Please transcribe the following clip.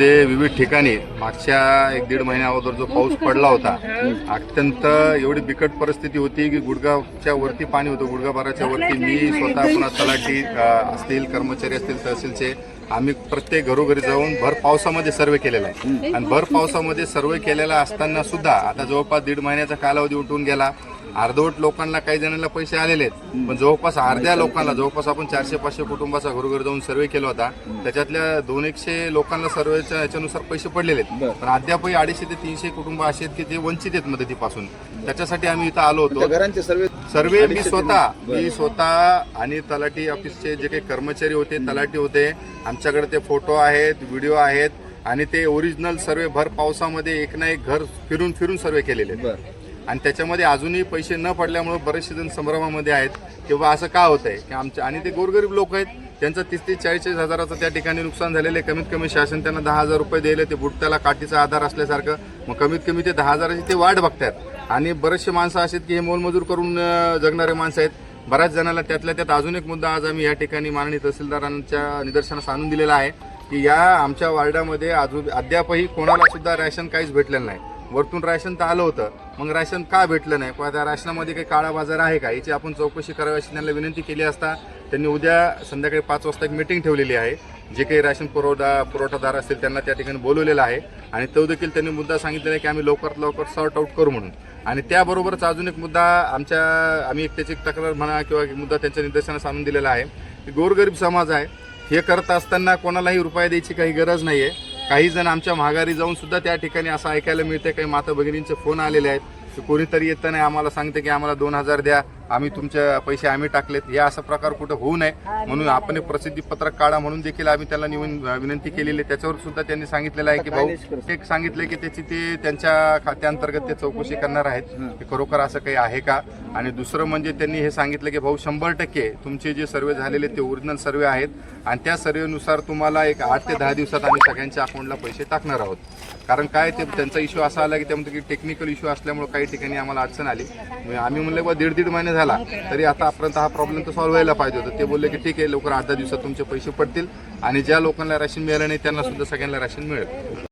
ते विविध ठिकाणी मागच्या एक दीड महिन्या अगोदर जो पाऊस पडला होता अत्यंत एवढी बिकट परिस्थिती होती की गुडगावच्या वरती पाणी होतं. गुडगाबाराच्या वरती मी स्वतः पुन्हा तलाठी असतील कर्मचारी असतील तहसीलचे आम्ही प्रत्येक घरोघरी जाऊन भर पावसामध्ये सर्वे केलेला आहे. आणि भर पावसामध्ये सर्वे केलेला असताना सुद्धा आता जवळपास दीड महिन्याचा कालावधी उठून गेला. अर्धवट लोकांना काही जणांना पैसे आलेले आहेत. पण जवळपास अर्ध्या लोकांना जवळपास आपण चारशे पाचशे कुटुंबाचा घरोघरी जाऊन सर्वे केला होता. त्याच्यातल्या दोन एकशे लोकांना सर्वेच्या याच्यानुसार पैसे पडलेले आहेत. पण अद्यापही अडीचशे ते तीनशे कुटुंब असे आहेत की ते वंचित आहेत मदतीपासून. त्याच्यासाठी आम्ही इथं आलो होतो. घरांचे सर्वे सर्वे मी स्वतः. मी स्वतः आणि तलाठी ऑफिसचे जे काही कर्मचारी होते तलाठी होते आमच्याकडे ते फोटो आहेत व्हिडिओ आहेत आणि ते ओरिजिनल सर्वे भर पावसामध्ये एक ना एक घर फिरून फिरून सर्वे केलेले आहेत. आणि त्याच्यामध्ये अजूनही पैसे न पडल्यामुळे बरेचसे जण संभ्रमामध्ये आहेत. किंवा असं का होत आहे की आमच्या आणि ते गोरगरीब लोक आहेत. त्यांचं तीस तीस चाळीस चाळीस हजाराचं त्या ठिकाणी नुकसान झालेलं आहे. कमीत कमी शासन त्यांना दहा हजार रुपये दिले. ते बुटत्याला काठीचा आधार असल्यासारखं. मग कमीत कमी ते दहा हजाराची ते वाट बघतात. आणि बरेचसे माणसं असे आहेत की हे मोलमजूर करून जगणारे माणसं आहेत. बऱ्याच जणांना त्यातल्या त्यात अजून एक मुद्दा आज आम्ही या ठिकाणी माननीय तहसीलदारांच्या निदर्शनास आणून दिलेला आहे की या आमच्या वार्डामध्ये अजून अद्यापही कोणाला सुद्धा रॅशन काहीच भेटलेलं नाही. वरतून राशन तर आलं होतं. मग राशन का भेटलं नाही? किंवा त्या राशनामध्ये काही काळा बाजार आहे का? याची आपण चौकशी करावी अशी त्यांना विनंती केली असता त्यांनी उद्या संध्याकाळी पाच वाजता एक मिटिंग ठेवलेली आहे. जे काही राशन पुरवठा पुरवठादार असतील त्यांना त्या ठिकाणी बोलवलेलं आहे. आणि तो देखील त्यांनी मुद्दा सांगितलेला आहे की आम्ही लवकरात लवकर सॉर्ट आऊट करू म्हणून. आणि त्याबरोबरच अजून एक मुद्दा आमच्या आम्ही एक त्याची एक तक्रार म्हणा किंवा एक मुद्दा त्यांच्या निदर्शनास आणून दिलेला आहे. की गोरगरीब समाज आहे. हे करत असताना कोणालाही रुपये द्यायची काही गरज नाही आहे काही जण आमच्या माघारी जाऊन सुद्धा त्या ठिकाणी असं ऐकायला मिळते काही माता भगिनींचे फोन आलेले आहेत. कोणीतरी येतं नाही आम्हाला सांगते की आम्हाला दोन हजार द्या. आम्ही तुमच्या पैसे आम्ही टाकलेत. हे असा प्रकार कुठं होऊ नये. म्हणून आपण एक प्रसिद्धी पत्रक काढा म्हणून देखील आम्ही त्याला निवून विनंती केलेली आहे. त्याच्यावर सुद्धा त्यांनी सांगितलेलं आहे की भाऊ एक सांगितलं की त्याची ते त्यांच्या खात्याअंतर्गत ते चौकशी करणार आहेत. की खरोखर असं काही आहे का? आणि दुसरं म्हणजे त्यांनी हे सांगितलं की भाऊ शंभर टक्के तुमचे जे सर्वे झालेले ते ओरिजिनल सर्वे आहेत. आणि त्या सर्वेनुसार तुम्हाला एक आठ ते दहा दिवसात आम्ही सगळ्यांच्या अकाउंटला पैसे टाकणार आहोत. कारण काय ते त्यांचा इश्यू असा आला की त्यामध्ये की टेक्निकल इश्यू असल्यामुळे काही ठिकाणी आम्हाला अडचण आली. आम्ही म्हणलं बा दीड दीड महिने झाला तरी आता आतापर्यंत हा प्रॉब्लेम तर सॉल्व्ह व्हायला पाहिजे होता. ते बोलले की ठीक आहे लवकर आठ दहा दिवसात तुमचे पैसे पडतील आणि ज्या लोकांना राशन मिळालं नाही त्यांना सुद्धा सगळ्यांना राशन मिळेल.